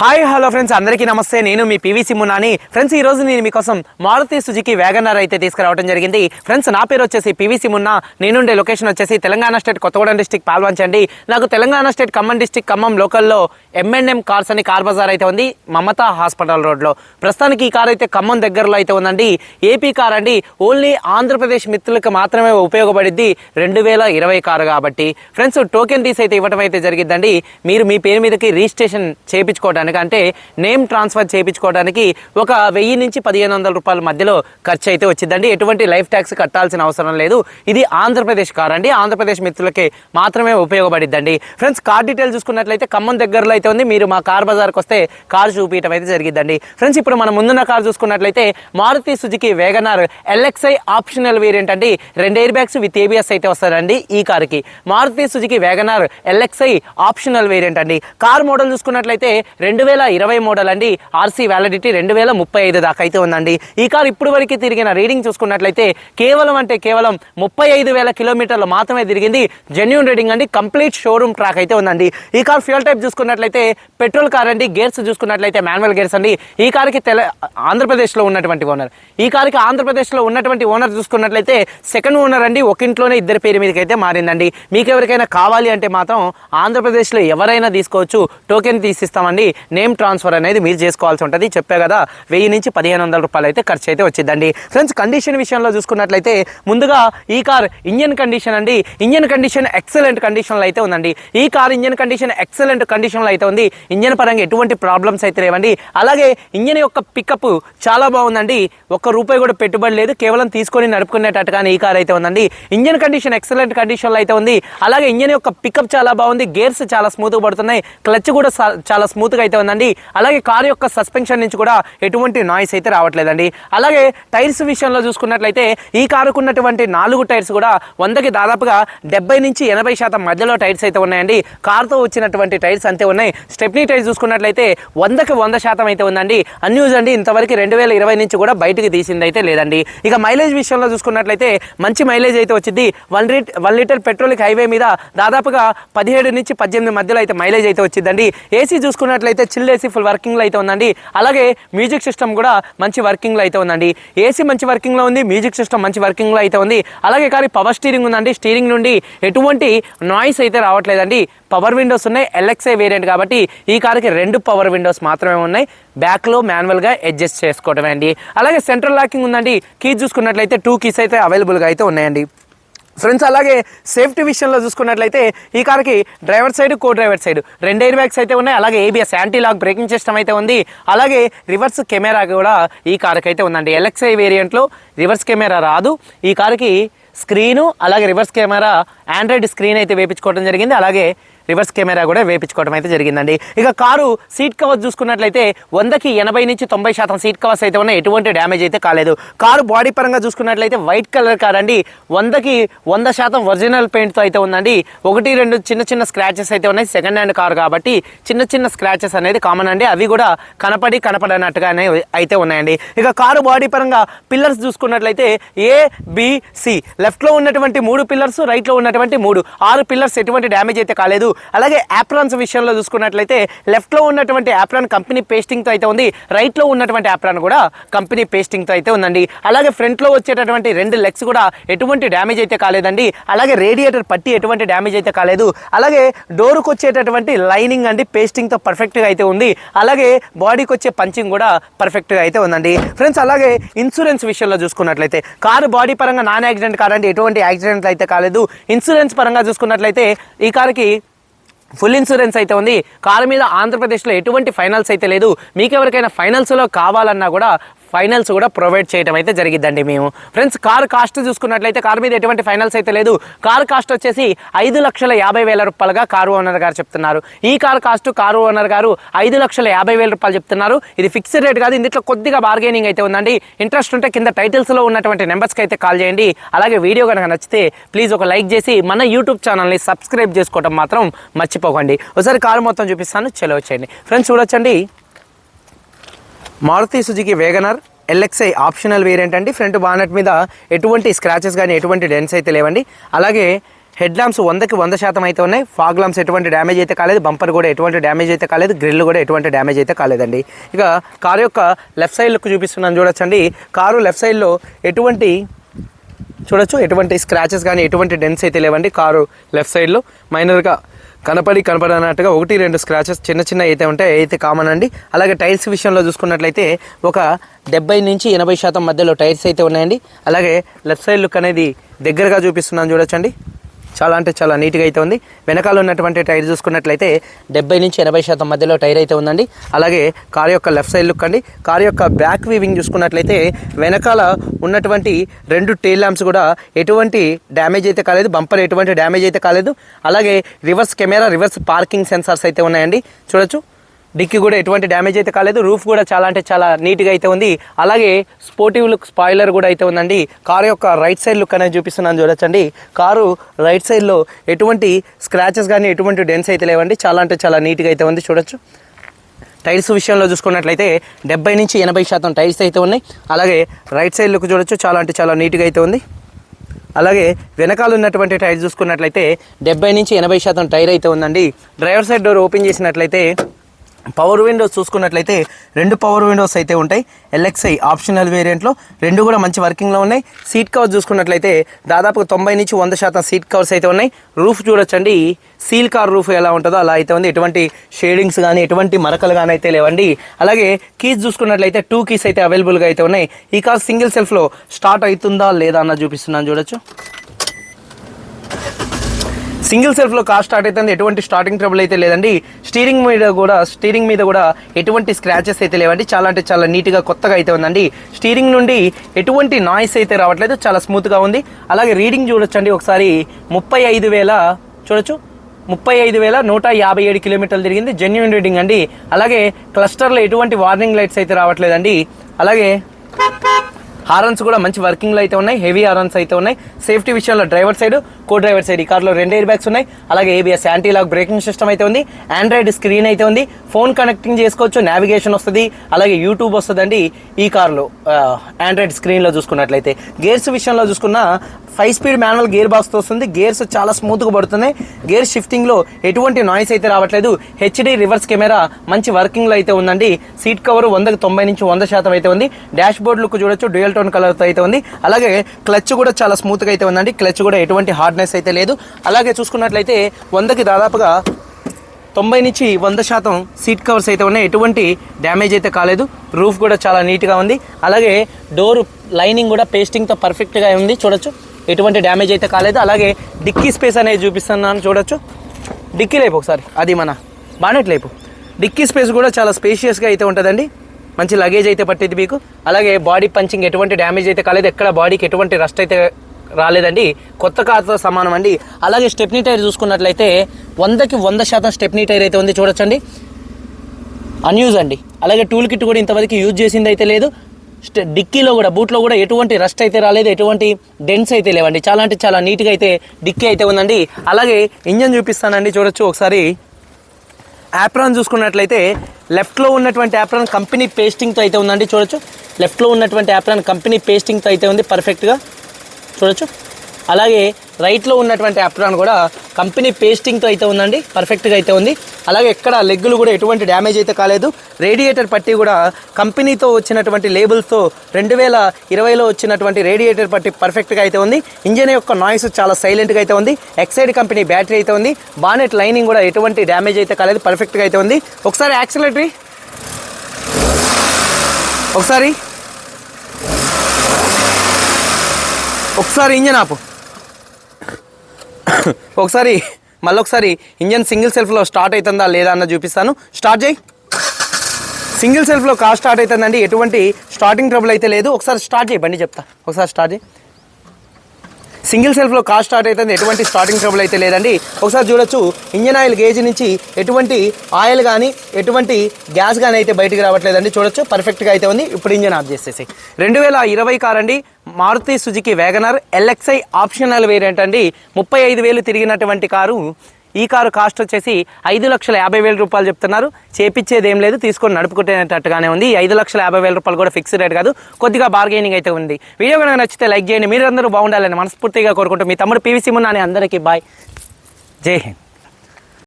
Hi hello friends. అందరికీ నమస్తే. నేను మీ పీవీసీ మున్నాని. ఫ్రెండ్స్ ఈ రోజు నేను మీకోసం మారుతి సుజుకి వ్యాగనర్ అయితే తీసుకురావడం జరిగింది. ఫ్రెండ్స్ నా పేరు వచ్చేసి పీవీసీ మున్నా. నేనుండే లొకేషన్ వచ్చేసి తెలంగాణ స్టేట్ కొత్తగూడెం డిస్టిక్ పాల్వంచండి నాకు తెలంగాణ స్టేట్ ఖమ్మం డిస్టిక్ ఖమ్మం లోకల్లో ఎంఎన్ఎం కార్స్ అని కార్ బజార్ అయితే ఉంది. మమతా హాస్పిటల్ రోడ్లో. ప్రస్తుతానికి ఈ కార్ అయితే ఖమ్మం దగ్గరలో అయితే ఉందండి. ఏపీ కార్ అండి. ఓన్లీ ఆంధ్రప్రదేశ్ మిత్రులకు మాత్రమే ఉపయోగపడిద్ది రెండు వేల ఇరవై కారు కాబట్టి. ఫ్రెండ్స్ టోకెన్ తీసి అయితే ఇవ్వడం అయితే జరిగిందండి మీరు మీ పేరు మీదకి రిజిస్ట్రేషన్ చేయించుకోవడానికి అంటే నేమ్ ట్రాన్స్ఫర్ చేయించుకోవడానికి ఒక వెయ్యి నుంచి పదిహేను వందల రూపాయల మధ్యలో ఖర్చు అయితే వచ్చిందండి. ఎటువంటి లైఫ్ ట్యాక్స్ కట్టాల్సిన అవసరం లేదు. ఇది ఆంధ్రప్రదేశ్ కార్ అండి ఆంధ్రప్రదేశ్ మిత్రులకి మాత్రమే ఉపయోగపడిద్దండి. ఫ్రెండ్స్ కార్ డీటెయిల్ చూసుకున్నట్లయితే ఖమ్మం దగ్గరలో అయితే ఉంది. మీరు మా కార్ బజార్కి వస్తే కార్ చూపించడం అయితే జరిగిద్దండి. ఫ్రెండ్స్ ఇప్పుడు మనం ముందున్న కార్ చూసుకున్నట్లయితే Maruti Suzuki Wagon R LXI optional variant అండి. రెండు ఎయిర్ బ్యాగ్స్ విత్ ఏబిఎస్ అయితే వస్తారండి ఈ కార్కి. Maruti Suzuki Wagon R LXI optional variant అండి. కార్ మోడల్ చూసుకున్నట్లయితే రెండు రెండు వేల ఇరవై మోడల్ అండి ఆర్సీ వ్యాలిడిటీ రెండు వేల ముప్పై ఐదు దాకా అయితే ఉందండి. ఈ కార్ ఇప్పుడు వరకు తిరిగిన రీడింగ్ చూసుకున్నట్లయితే కేవలం అంటే కేవలం ముప్పై ఐదు వేల కిలోమీటర్లు మాత్రమే తిరిగింది. జెన్యున్ రీడింగ్ అండి కంప్లీట్ షోరూమ్ ట్రాక్ అయితే ఉందండి. ఈ కార్ ఫ్యూల్ టైప్ చూసుకున్నట్లయితే పెట్రోల్ కార్ అండి గేర్స్ చూసుకున్నట్లయితే మాన్యువల్ గేర్స్ అండి. ఈ కార్కి తెల ఆంధ్రప్రదేశ్లో ఉన్నటువంటి ఓనర్. ఈ కార్కి ఆంధ్రప్రదేశ్లో ఉన్నటువంటి ఓనర్ చూసుకున్నట్లయితే సెకండ్ ఓనర్ అండి ఒక ఇంట్లోనే ఇద్దరి పేరు మీదకి అయితే మారిందండి. మీకు ఎవరికైనా కావాలి అంటే మాత్రం ఆంధ్రప్రదేశ్లో ఎవరైనా తీసుకోవచ్చు టోకెన్ తీసిస్తామండి. నేమ్ ట్రాన్స్ఫర్ అనేది మీరు చేసుకోవాల్సి ఉంటుంది. చెప్పే కదా వెయ్యి నుంచి పదిహేను వందల రూపాయలు అయితే ఖర్చు అయితే వచ్చిందండి. ఫ్రెండ్స్ కండిషన్ విషయంలో చూసుకున్నట్లయితే ముందుగా ఈ కార్ ఇంజన్ కండిషన్ అండి. ఇంజన్ కండిషన్ ఎక్సలెంట్ కండిషన్లో అయితే ఉందండి. ఈ కార్ ఇంజన్ కండిషన్ ఎక్సలెంట్ కండిషన్లో అయితే ఉంది. ఇంజన్ పరంగా ఎటువంటి ప్రాబ్లమ్స్ అయితే లేవండి. అలాగే ఇంజన్ యొక్క పికప్ చాలా బాగుందండి. ఒక్క రూపాయి కూడా పెట్టుబడి లేదు. కేవలం తీసుకొని నడుపుకునేటట్టుగానే ఈ కార్ అయితే ఉందండి. ఇంజన్ కండిషన్ ఎక్సలెంట్ కండిషన్లో అయితే ఉంది. అలాగే ఇంజన్ యొక్క పికప్ చాలా బాగుంది. గేర్స్ చాలా స్మూత్గా పడుతున్నాయి. క్లచ్ కూడా చాలా స్మూత్గా అయితే ఉందండి. అలాగే కార్ యొక్క సస్పెన్షన్ నుంచి కూడా ఎటువంటి నాయిస్ అయితే రావట్లేదండి. అలాగే టైర్స్ విషయంలో చూసుకున్నట్లయితే ఈ కారుకు ఉన్నటువంటి నాలుగు టైర్స్ కూడా వందకి దాదాపుగా డెబ్బై నుంచి ఎనభై శాతం మధ్యలో టైర్స్ అయితే ఉన్నాయండి. కారుతో వచ్చినటువంటి టైర్స్ అంతే ఉన్నాయి. స్టెప్నీ టైర్స్ చూసుకున్నట్లయితే వందకి వంద శాతం అయితే ఉందండి. అన్యూజ్ అండి. ఇంతవరకు రెండు వేల ఇరవై నుంచి కూడా బయటికి తీసింది అయితే లేదండి. ఇక మైలేజ్ విషయంలో చూసుకున్నట్లయితే మంచి మైలేజ్ అయితే వచ్చింది. వన్ లీటర్ వన్ లీటర్ పెట్రోల్కి హైవే మీద దాదాపుగా పదిహేడు నుంచి పద్దెనిమిది మధ్యలో అయితే మైలేజ్ అయితే వచ్చిందండి. ఏసీ చూసుకున్నట్లయితే చిల్ ఏసీ ఫుల్ వర్కింగ్లో అయితే ఉందండి. అలాగే మ్యూజిక్ సిస్టమ్ కూడా మంచి వర్కింగ్లో అయితే ఉందండి. ఏసీ మంచి వర్కింగ్లో ఉంది మ్యూజిక్ సిస్టమ్ మంచి వర్కింగ్లో అయితే ఉంది. అలాగే కానీ పవర్ స్టీరింగ్ ఉందండి. స్టీరింగ్ నుండి ఎటువంటి నాయిస్ అయితే రావట్లేదండి. పవర్ విండోస్ ఉన్నాయి ఎల్ఎక్స్ఐ వేరియంట్ కాబట్టి ఈ కార్కి రెండు పవర్ విండోస్ మాత్రమే ఉన్నాయి. బ్యాక్లో మాన్యువల్గా అడ్జస్ట్ చేసుకోవడమే అండి. అలాగే సెంట్రల్ లాకింగ్ ఉందండి. కీ చూసుకున్నట్లయితే టూ కీస్ అయితే అవైలబుల్గా అయితే ఉన్నాయండి. ఫ్రెండ్స్ అలాగే సేఫ్టీ విషయంలో చూసుకున్నట్లయితే ఈ కార్కి driver side co driver side రెండు ఎయిర్ బ్యాగ్స్ అయితే ఉన్నాయి. అలాగే ABS anti lock braking system అయితే ఉంది. అలాగే రివర్స్ కెమెరా కూడా ఈ కార్కి అయితే ఉందండి ఎల్ఎక్స్ఐ వేరియంట్లో రివర్స్ కెమెరా రాదు. ఈ కార్కి స్క్రీను అలాగే రివర్స్ కెమెరా ఆండ్రాయిడ్ స్క్రీన్ అయితే వేపించుకోవడం జరిగింది. అలాగే రివర్స్ కెమెరా కూడా వేపించుకోవడం అయితే జరిగిందండి. ఇక కారు సీట్ కవర్స్ చూసుకున్నట్లయితే వందకి ఎనభై నుంచి తొంభై శాతం సీట్ కవర్స్ అయితే ఉన్నాయి. ఎటువంటి డ్యామేజ్ అయితే కాలేదు. కారు బాడీ పరంగా చూసుకున్నట్లయితే వైట్ కలర్ కార్ అండి వందకి వంద శాతం ఒరిజినల్ పెయింట్తో అయితే ఉందండి. ఒకటి రెండు చిన్న చిన్న స్క్రాచెస్ అయితే ఉన్నాయి. సెకండ్ హ్యాండ్ కార్ కాబట్టి చిన్న చిన్న స్క్రాచెస్ అనేది కామన్ అండి. అవి కూడా కనపడి కనపడనట్టుగానే అయితే ఉన్నాయండి. ఇక కారు బాడీ పరంగా పిల్లర్స్ చూసుకున్నట్లయితే ఏ బిసి లెఫ్ట్లో ఉన్నటువంటి మూడు పిల్లర్స్ రైట్లో ఉన్నటువంటి మూడు. ఆరు పిల్లర్స్ ఎటువంటి డ్యామేజ్ అయితే కాలేదు. అలాగే యాప్రాన్స్ విషయంలో చూసుకున్నట్లయితే లెఫ్ట్లో ఉన్నటువంటి యాప్రాన్ కంపెనీ పేస్టింగ్తో అయితే ఉంది. రైట్లో ఉన్నటువంటి యాప్రాన్ కూడా కంపెనీ పేస్టింగ్తో అయితే ఉందండి. అలాగే ఫ్రంట్లో వచ్చేటటువంటి రెండు లెగ్స్ కూడా ఎటువంటి డ్యామేజ్ అయితే కాలేదండి. అలాగే రేడియేటర్ పట్టి ఎటువంటి డ్యామేజ్ అయితే కాలేదు. అలాగే డోర్కి వచ్చేటటువంటి లైనింగ్ అండి పేస్టింగ్తో పర్ఫెక్ట్గా అయితే ఉంది. అలాగే బాడీకి వచ్చే పంచింగ్ కూడా పర్ఫెక్ట్గా అయితే ఉందండి. ఫ్రెండ్స్ అలాగే ఇన్సూరెన్స్ విషయంలో చూసుకున్నట్లయితే కారు బాడీ పరంగా నాన్ యాక్సిడెంట్ కార్ ఎటువంటి యాక్సిడెంట్లు అయితే కాలేదు. ఇన్సూరెన్స్ పరంగా చూసుకున్నట్లయితే ఈ కారుకి ఫుల్ ఇన్సూరెన్స్ అయితే ఉంది. కారు మీద ఆంధ్రప్రదేశ్లో ఎటువంటి ఫైనల్స్ అయితే లేదు. మీకు ఎవరికైనా ఫైనల్స్లో కావాలన్నా కూడా ఫైనల్స్ కూడా ప్రొవైడ్ చేయడం అయితే జరిగిద్దండి మేము. ఫ్రెండ్స్ కార్ కాస్ట్ చూసుకున్నట్లయితే కార్ మీద ఎటువంటి ఫైనల్స్ అయితే లేదు. కార్ కాస్ట్ వచ్చేసి ఐదు లక్షల యాభై వేల రూపాయలుగా కారు ఓనర్ గారు చెప్తున్నారు. ఈ కార్ కాస్ట్ కారు ఓనర్ గారు ఐదు లక్షల యాభై వేల రూపాయలు చెప్తున్నారు. ఇది ఫిక్స్డ్ రేట్ కాదు ఇందులో కొద్దిగా బార్గెనింగ్ అయితే ఉందండి. ఇంట్రెస్ట్ ఉంటే కింద టైటిల్స్లో ఉన్నటువంటి నెంబర్స్కి అయితే కాల్ చేయండి. అలాగే వీడియో కనుక నచ్చితే ప్లీజ్ ఒక లైక్ చేసి మన యూట్యూబ్ ఛానల్ని సబ్స్క్రైబ్ చేసుకోవడం మాత్రం మర్చిపోకండి. ఒకసారి కారు మొత్తం చూపిస్తాను చలో వచ్చేయండి. ఫ్రెండ్స్ చూడొచ్చండి. Maruti Suzuki Wagon R LXI optional variant అండి. ఫ్రంట్ బానెట్ మీద ఎటువంటి స్క్రాచెస్ కానీ ఎటువంటి డెన్స్ అయితే లేవండి. అలాగే హెడ్ ల్యాంప్స్ వందకి వంద శాతం అయితే ఉన్నాయి. ఫాగ్ ల్యాంప్స్ ఎటువంటి డ్యామేజ్ అయితే కాలేదు. బంపర్ కూడా ఎటువంటి డ్యామేజ్ అయితే కాలేదు. గ్రిల్ కూడా ఎటువంటి డ్యామేజ్ అయితే కాలేదండి. ఇక కారు యొక్క లెఫ్ట్ సైడ్ లుక్ చూపిస్తున్నాను చూడొచ్చండి. కారు లెఫ్ట్ సైడ్లో ఎటువంటి చూడొచ్చు. ఎటువంటి స్క్రాచెస్ కానీ ఎటువంటి డెన్స్ అయితే లేవండి కారు లెఫ్ట్ సైడ్లో మైనర్గా కనపడి కనపడనట్టుగా ఒకటి రెండు స్క్రాచెస్ చిన్న చిన్న అయితే ఉంటాయి అయితే కామన్ అండి. అలాగే టైర్స్ విషయంలో చూసుకున్నట్లయితే ఒక డెబ్బై నుంచి ఎనభై శాతం మధ్యలో టైర్స్ అయితే ఉన్నాయండి. అలాగే లెఫ్ట్ సైడ్ లుక్ అనేది దగ్గరగా చూపిస్తున్నాను చూడొచ్చండి. చాలా అంటే చాలా నీట్గా అయితే ఉంది. వెనకాల ఉన్నటువంటి టైర్ చూసుకున్నట్లయితే డెబ్బై నుంచి ఎనభై శాతం మధ్యలో టైర్ అయితే ఉందండి. అలాగే కార్ యొక్క లెఫ్ట్ సైడ్ లుక్ అండి. కార్ యొక్క బ్యాక్ వీవింగ్ చూసుకున్నట్లయితే వెనకాల ఉన్నటువంటి రెండు టైల్ ల్యాంప్స్ కూడా ఎటువంటి డ్యామేజ్ అయితే కాలేదు. బంపర్ ఎటువంటి డ్యామేజ్ అయితే కాలేదు. అలాగే reverse camera reverse parking sensors అయితే ఉన్నాయండి. చూడొచ్చు. డిక్కి కూడా ఎటువంటి డ్యామేజ్ అయితే కాలేదు. రూఫ్ కూడా చాలా అంటే చాలా నీట్గా అయితే ఉంది. అలాగే స్పోర్టివ్ లుక్ స్పాయిలర్ కూడా అయితే ఉందండి. కారు యొక్క రైట్ సైడ్ లుక్ అనేది చూపిస్తున్నాను చూడొచ్చండి. కారు రైట్ సైడ్లో ఎటువంటి స్క్రాచెస్ కానీ ఎటువంటి డెన్స్ అయితే లేవండి. చాలా అంటే చాలా నీట్గా అయితే ఉంది. చూడొచ్చు. టైర్స్ విషయంలో చూసుకున్నట్లయితే డెబ్బై నుంచి ఎనభై శాతం టైర్స్ అయితే ఉన్నాయి. అలాగే రైట్ సైడ్ లుక్ చూడొచ్చు. చాలా అంటే చాలా నీట్గా అయితే ఉంది. అలాగే వెనకాల ఉన్నటువంటి టైర్ చూసుకున్నట్లయితే డెబ్బై నుంచి ఎనభై శాతం టైర్ అయితే ఉందండి. డ్రైవర్ సైడ్ డోర్ ఓపెన్ చేసినట్లయితే పవర్ విండోస్ చూసుకున్నట్లయితే రెండు పవర్ విండోస్ అయితే ఉంటాయి. ఎల్ఎక్స్ఐ ఆప్షనల్ వేరియంట్లో రెండు కూడా మంచి వర్కింగ్లో ఉన్నాయి. సీట్ కవర్ చూసుకున్నట్లయితే దాదాపు తొంభై నుంచి వంద శాతం సీట్ కవర్స్ అయితే ఉన్నాయి. రూఫ్ చూడొచ్చండి. సీల్ కార్ రూఫ్ ఎలా ఉంటుందో అలా అయితే ఉంది. ఎటువంటి షేడింగ్స్ కానీ ఎటువంటి మరకలు కానీ అయితే లేవండి. అలాగే కీస్ చూసుకున్నట్లయితే టూ కీస్ అయితే అవైలబుల్గా అయితే ఉన్నాయి. ఈ కార్ సింగిల్ సెల్ఫ్లో స్టార్ట్ అవుతుందా లేదా అన్న చూపిస్తున్నాను. చూడొచ్చు. సింగిల్ సెల్ఫ్లో కార్ స్టార్ట్ అవుతుంది ఎటువంటి స్టార్టింగ్ ట్రబుల్ అయితే లేదండి. స్టీరింగ్ మీద కూడా స్టీరింగ్ మీద కూడా ఎటువంటి స్క్రాచెస్ అయితే లేవండి. చాలా అంటే చాలా నీట్గా కొత్తగా అయితే ఉందండి. స్టీరింగ్ నుండి ఎటువంటి నాయిస్ అయితే రావట్లేదు. చాలా స్మూత్గా ఉంది. అలాగే రీడింగ్ చూడొచ్చండి. ఒకసారి ముప్పై ఐదు వేల చూడొచ్చు. ముప్పై ఐదు వేల నూట యాభై ఏడు కిలోమీటర్లు తిరిగింది. జెన్యున్ రీడింగ్ అండి. అలాగే క్లస్టర్లో ఎటువంటి వార్నింగ్ లైట్స్ అయితే రావట్లేదండి. అలాగే హారన్స్ కూడా మంచి వర్కింగ్లో అయితే ఉన్నాయి హెవీ హారన్స్ అయితే ఉన్నాయి. సేఫ్టీ విషయంలో driver side co driver side ఈ కార్లో రెండు ఎయిర్ బ్యాగ్స్ ఉన్నాయి. అలాగే ABS anti lock braking system అయితే ఉంది ఆండ్రాయిడ్ స్క్రీన్ అయితే ఉంది. ఫోన్ కనెక్టింగ్ చేసుకోవచ్చు నావిగేషన్ వస్తుంది అలాగే యూట్యూబ్ వస్తుందండి ఈ కార్లో ఆండ్రాయిడ్ స్క్రీన్లో చూసుకున్నట్లయితే. గేర్స్ విషయంలో చూసుకున్న ఫైవ్ స్పీడ్ మాన్యువల్ గేర్ బాక్స్తో వస్తుంది. గేర్స్ చాలా స్మూత్గా పడుతున్నాయి. గేర్ షిఫ్టింగ్లో ఎటువంటి నాయిస్ అయితే రావట్లేదు. హెచ్డి రివర్స్ కెమెరా మంచి వర్కింగ్లో అయితే ఉందండి. సీట్ కవర్ వందకి తొంభై నుంచి వంద శాతం అయితే ఉంది. డాష్ బోర్డ్ లుక్ చూడొచ్చు డ్యూయల్ టోన్ కలర్తో అయితే ఉంది. అలాగే క్లచ్ కూడా చాలా స్మూత్గా అయితే ఉందండి. క్లచ్ కూడా ఎటువంటి హార్డ్నెస్ అయితే లేదు. అలాగే చూసుకున్నట్లయితే వందకి దాదాపుగా తొంభై నుంచి వంద శాతం సీట్ కవర్స్ అయితే ఉన్నాయి. ఎటువంటి డ్యామేజ్ అయితే కాలేదు. రూఫ్ కూడా చాలా నీట్గా ఉంది. అలాగే డోర్ లైనింగ్ కూడా పేస్టింగ్తో పర్ఫెక్ట్గా ఉంది. చూడొచ్చు. ఎటువంటి డ్యామేజ్ అయితే కాలేదు. అలాగే డిక్కీ స్పేస్ అనేది చూపిస్తున్నాను. చూడొచ్చు. డిక్కీ లేపు ఒకసారి. అది మన బానెట్ లేపు. డిక్కీ స్పేస్ కూడా చాలా స్పేషియస్గా అయితే ఉంటుందండి. మంచి లగేజ్ అయితే పట్టింది మీకు? అలాగే బాడీ పంచింగ్ ఎటువంటి డ్యామేజ్ అయితే కాలేదు. ఎక్కడ బాడీకి ఎటువంటి రస్ట్ అయితే రాలేదండి. కొత్త కార్తో సమానం అండి. అలాగే స్టెప్నీ టైర్ చూసుకున్నట్లయితే వందకి వంద శాతం స్టెప్నీ టైర్ అయితే ఉంది చూడొచ్చండి. అన్యూజ్ అండి. అలాగే టూల్ కిట్ కూడా ఇంతవరకు యూజ్ చేసింది అయితే లేదు. డిక్కీలో కూడా బూట్లో కూడా ఎటువంటి రస్ట్ అయితే రాలేదు. ఎటువంటి డెన్స్ అయితే లేవండి. చాలా అంటే చాలా నీట్గా అయితే డిక్కీ అయితే ఉందండి. అలాగే ఇంజన్ చూపిస్తానండి. చూడొచ్చు ఒకసారి. యాప్రాన్ చూసుకున్నట్లయితే లెఫ్ట్లో ఉన్నటువంటి యాప్రాన్ కంపెనీ పేస్టింగ్తో అయితే ఉందండి చూడొచ్చు. లెఫ్ట్లో ఉన్నటువంటి యాప్రాన్ కంపెనీ పేస్టింగ్తో అయితే ఉంది పర్ఫెక్ట్గా చూడొచ్చు. అలాగే రైట్లో ఉన్నటువంటి అప్రాన్ కూడా కంపెనీ పేస్టింగ్తో అయితే ఉందండి పర్ఫెక్ట్గా అయితే ఉంది. అలాగే ఎక్కడ లెగ్గులు కూడా ఎటువంటి డ్యామేజ్ అయితే కాలేదు. రేడియేటర్ పట్టి కూడా కంపెనీతో వచ్చినటువంటి లేబుల్స్తో రెండు వేల ఇరవైలో వచ్చినటువంటి రేడియేటర్ పట్టి పర్ఫెక్ట్గా అయితే ఉంది. ఇంజన్ యొక్క నాయిస్ చాలా సైలెంట్గా అయితే ఉంది. ఎక్సైడ్ కంపెనీ బ్యాటరీ అయితే ఉంది. బానెట్ లైనింగ్ కూడా ఎటువంటి డ్యామేజ్ అయితే కాలేదు పర్ఫెక్ట్గా అయితే ఉంది. ఒకసారి యాక్సిలేటరీ ఒకసారి. ఒకసారి ఇంజన్ ఆపు. ఒకసారి మళ్ళొకసారి ఇంజన్ సింగిల్ సెల్ఫ్లో స్టార్ట్ అవుతుందా లేదా అన్న చూపిస్తాను. స్టార్ట్ చేయి. సింగిల్ సెల్ఫ్లో కార్ స్టార్ట్ అవుతుందండి ఎటువంటి స్టార్టింగ్ ట్రబుల్ అయితే లేదు. ఒకసారి స్టార్ట్ చేయి బండి చెప్తా. ఒకసారి స్టార్ట్ చేయి. సింగిల్ సెల్ఫ్లో కార్ స్టార్ట్ అవుతుంది ఎటువంటి స్టార్టింగ్ ట్రబుల్ అయితే లేదండి. ఒకసారి చూడొచ్చు ఇంజన్ ఆయిల్ గేజ్ నుంచి ఎటువంటి ఆయిల్ కానీ ఎటువంటి గ్యాస్ కానీ అయితే బయటికి రావట్లేదండి. చూడొచ్చు పర్ఫెక్ట్గా అయితే ఉంది. ఇప్పుడు ఇంజన్ ఆఫ్ చేసేసి రెండు వేల ఇరవై కార్ అండి Maruti Suzuki WagonR LXI optional variant అండి. ముప్పై ఐదు వేలు తిరిగినటువంటి కారు. ఈ కారు కాస్ట్ వచ్చేసి ఐదు లక్షల యాభై వేల రూపాయలు చెప్తున్నారు. చేపించేది ఏం లేదు తీసుకొని నడుపుకునేటట్టుగానే ఉంది. ఐదు లక్షల యాభై వేల రూపాయలు కూడా ఫిక్స్డ్ రేట్ కాదు. కొద్దిగా బార్గెనింగ్ అయితే ఉంది. వీడియో కనుక నచ్చితే లైక్ చేయండి. మీరందరూ బాగుండాలని మనస్ఫూర్తిగా కోరుకుంటూ మీ తమ్ముడు పీవీసీ మున్నాని అందరికీ బాయ్. జై హింద్.